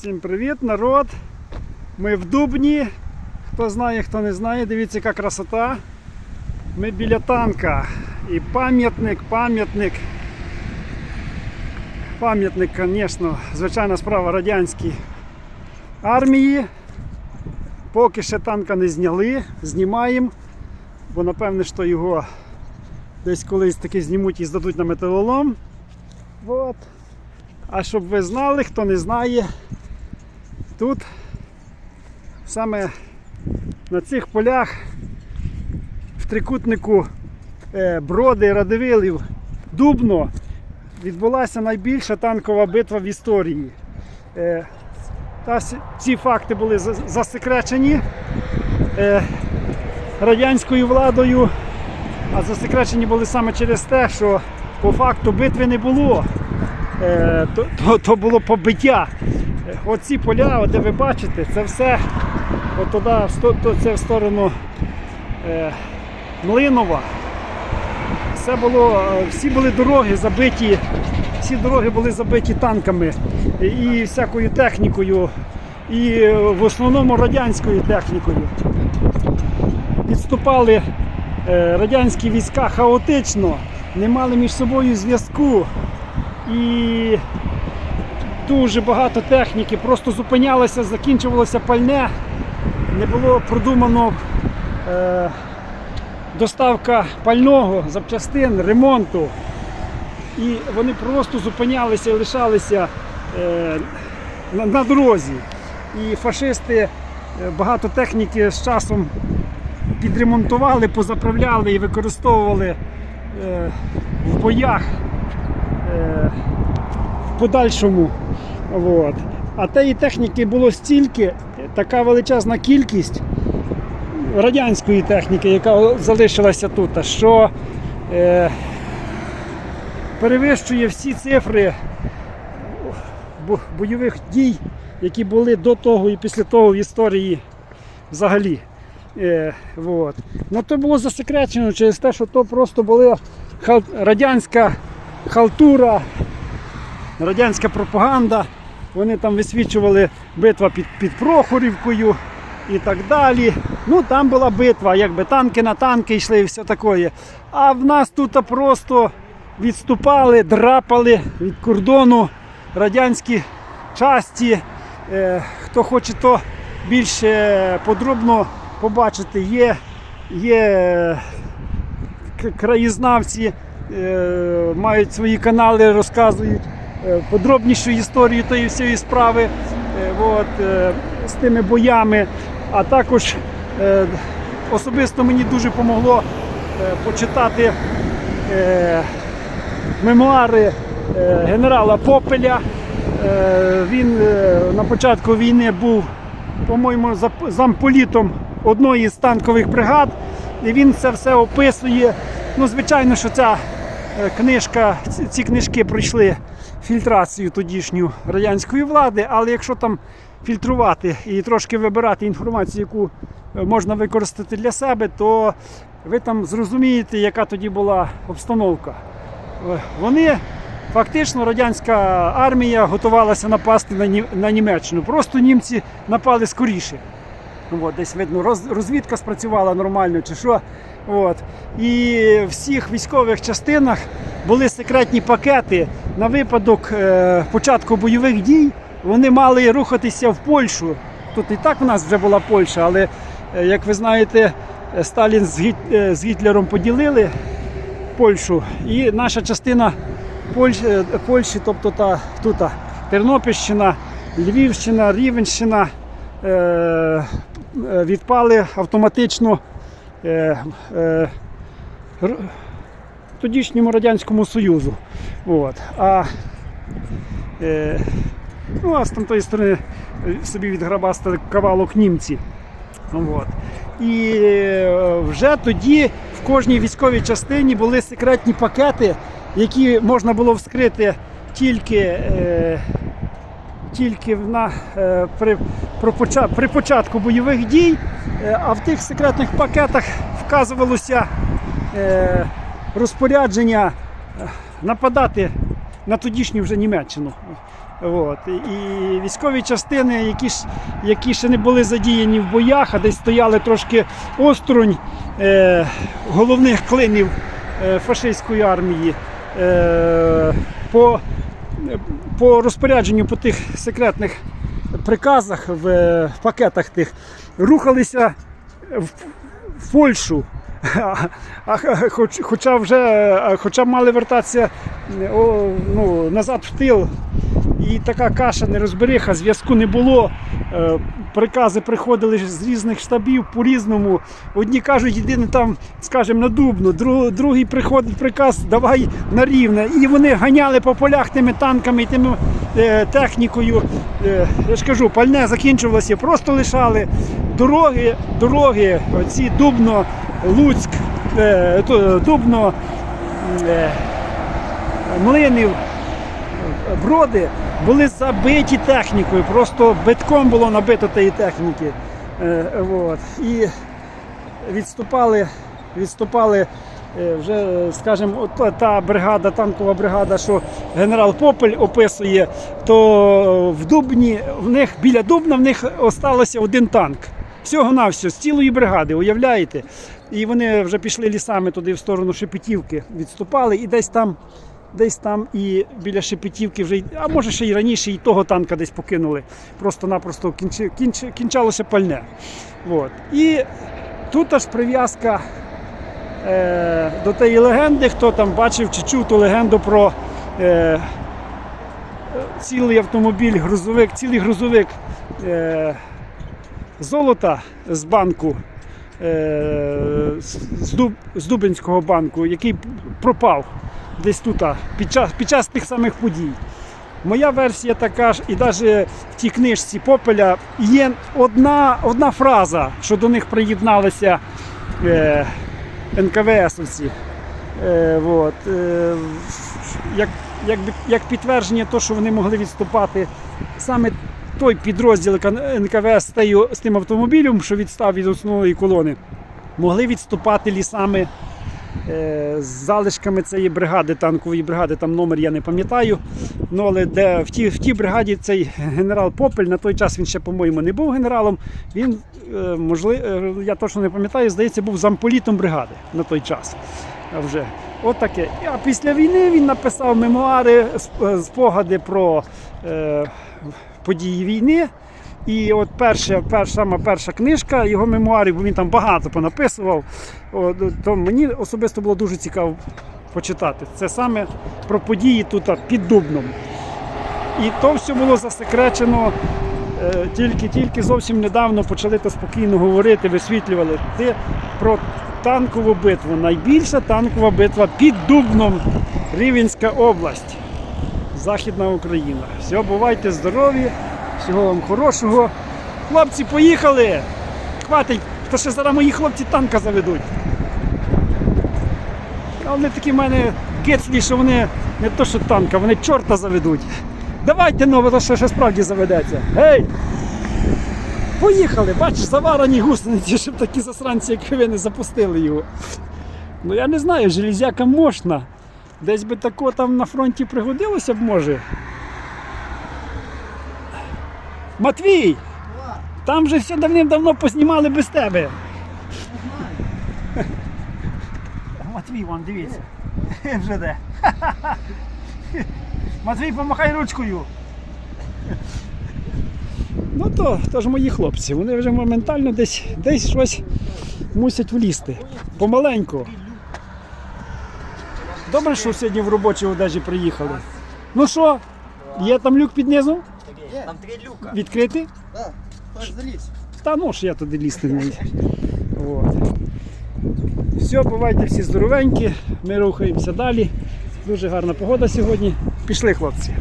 Всім привіт, народ! Ми в Дубні. Хто знає, хто не знає, дивіться, яка красота. Ми біля танка. І пам'ятник, пам'ятник. Пам'ятник, звісно, звичайна справа радянській армії. Поки ще танка не зняли, знімаємо, бо напевне, що його десь колись таки знімуть і здадуть на металолом. Вот. А щоб ви знали, хто не знає, тут саме на цих полях в трикутнику е, Броди Радивилів Дубно відбулася найбільша танкова битва в історії. Е, Та ці факти були засекречені е, радянською владою, а засекречені були саме через те, що по факту битви не було. То, то, то було побиття. Оці поля, де ви бачите, це все от туди, це в сторону е, Млинова. Все було, е, всі були дороги забиті, всі дороги були забиті танками і, і всякою технікою, і е, в основному радянською технікою. Відступали е, радянські війська хаотично, не мали між собою зв'язку. І дуже багато техніки, просто зупинялося, закінчувалося пальне, не було продумано е, доставка пального, запчастин, ремонту. І вони просто зупинялися і лишалися е, на, на дорозі. І фашисти е, багато техніки з часом підремонтували, позаправляли і використовували е, в боях. Е, подальшому. От. А тієї техніки було стільки, така величезна кількість радянської техніки, яка залишилася тут, що е, перевищує всі цифри бойових дій, які були до того і після того в історії взагалі. Е, вот. Ну, то було засекречено через те, що то просто була хал- радянська халтура, радянська пропаганда. Вони там висвічували битва під, під Прохорівкою і так далі. Ну там була битва, якби танки на танки йшли і все таке. А в нас тут просто відступали, драпали від кордону радянські часті. Е, хто хоче, то більш е, подробно побачити, є, є е, краєзнавці е, мають свої канали, розказують подробнішу історію тої всієї справи е, от, е, з тими боями. А також е, особисто мені дуже помогло е, почитати е, мемуари е, генерала Попеля. Е, Він е, на початку війни був, по-моєму, замполітом одної з танкових бригад. І він це все описує. Ну, звичайно, що ця е, книжка, ці книжки пройшли фільтрацію тодішню радянської влади, але якщо там фільтрувати і трошки вибирати інформацію, яку е, можна використати для себе, то ви там зрозумієте, яка тоді була обстановка. Е, Вони фактично радянська армія готувалася напасти на Німеччину. Просто німці напали скоріше. От, десь видно, роз, розвідка спрацювала нормально чи що. От. І в всіх військових частинах були секретні пакети на випадок е, початку бойових дій. Вони мали рухатися в Польщу. Тут і так в нас вже була Польща, але е, як ви знаєте, Сталін з, Гіт, е, з Гітлером поділили Польщу. І наша частина Польщ, е, Польщі, тобто та, тут Тернопільщина, Львівщина, Рівенщина е, відпали автоматично е, е, тодішньому Радянському Союзу. От. А, е, ну, а з тамтої сторони е, собі відграбастали кавалок німці. От. І е, вже тоді в кожній військовій частині були секретні пакети, які можна було вскрити тільки, е, тільки на, е, при, про при початку бойових дій, Е, а в тих секретних пакетах вказувалося е, розпорядження е, нападати на тодішню вже Німеччину. От. І військові частини, які, ж, які ще не були задіяні в боях, а десь стояли трошки осторонь е, головних клинів е, фашистської армії. Е, по, по розпорядженню по тих секретних приказах в е, пакетах тих рухалися в, Польщу. Хоч, хоча вже а, хоча мали вертатися е, о, ну, назад в тил. І така каша нерозбериха, зв'язку не було. Е, Прикази приходили з різних штабів по-різному. Одні кажуть, єдине там, скажімо, на Дубну, друг, другий приходить приказ, давай на рівне. І вони ганяли по полях тими танками тими е, технікою. Е, я ж кажу, пальне закінчувалося, просто лишали. Дороги, дороги, оці Дубно, Луцьк, Дубно, Млинів, броди були забиті технікою, просто битком було набито тієї техніки. Е, от. І відступали, відступали е, вже, скажімо, та- бригада, танкова бригада, що генерал Попель описує, то в Дубні, в них біля Дубна в них осталося один танк. Всього на все, з цілої бригади, уявляєте? І вони вже пішли лісами туди в сторону Шепетівки, відступали, і десь там, десь там і біля Шепетівки вже, а може ще й раніше, і того танка десь покинули. Просто-напросто кінчи, кінчи, кінчалося пальне. От. І тут аж прив'язка е, до тієї легенди, хто там бачив чи чув ту легенду про е, цілий автомобіль, грузовик, цілий грузовик е, золота з банку. е, з Дубинського банку, який пропав десь тут під час, під час тих самих подій. Моя версія така ж, і навіть в тій книжці Попеля є одна, одна фраза, що до них приєдналися е, НКВСовці. Е, вот, е, як, як, як підтвердження того, що вони могли відступати саме той підрозділ НКВС з, тим автомобілем, що відстав від основної колони, могли відступати лісами з залишками цієї бригади, танкової бригади, там номер я не пам'ятаю. Ну, але де в тій, в тій бригаді цей генерал Попель, на той час він ще, по-моєму, не був генералом. Він, е, можливо, я точно не пам'ятаю, здається, був замполітом бригади на той час. Вже. От таке. А після війни він написав мемуари, сп- е, спогади про е, події війни. І от перша, перша, сама перша книжка його мемуарів, бо він там багато понаписував. От, то мені особисто було дуже цікаво почитати. Це саме про події тут під Дубном. І то все було засекречено. е, Тільки, тільки зовсім недавно почали то спокійно говорити, висвітлювали Де про танкову битву. Найбільша танкова битва під Дубном, Рівенська область, Західна Україна. Все, бувайте здорові, всього вам хорошого. Хлопці, поїхали! Хватить, то ще зараз мої хлопці танка заведуть. А вони такі в мене гецлі, що вони не то, що танка, вони чорта заведуть. Давайте ну, то ще, ще справді заведеться. Гей! Поїхали, бачиш, заварені гусениці, щоб такі засранці, як ви не запустили його. Ну я не знаю, железяка можна. Десь би тако там на фронті пригодилося б може. Матвій! Там же все давним-давно познімали без тебе. Матвій, вон, дивіться. Вже де. Матвій, помахай ручкою. Ну то, то ж мої хлопці, вони вже моментально десь, десь щось мусять влізти. Помаленьку. Добре, що сьогодні в робочій одежі приїхали. Ну що, є там люк під низом? Там три люка. Відкритий? Да, аж заліз. Та ну ж я туди лізти не вмію. От. Все, бувайте всі здоровенькі, ми рухаємося далі. Дуже гарна погода сьогодні. Пішли, хлопці.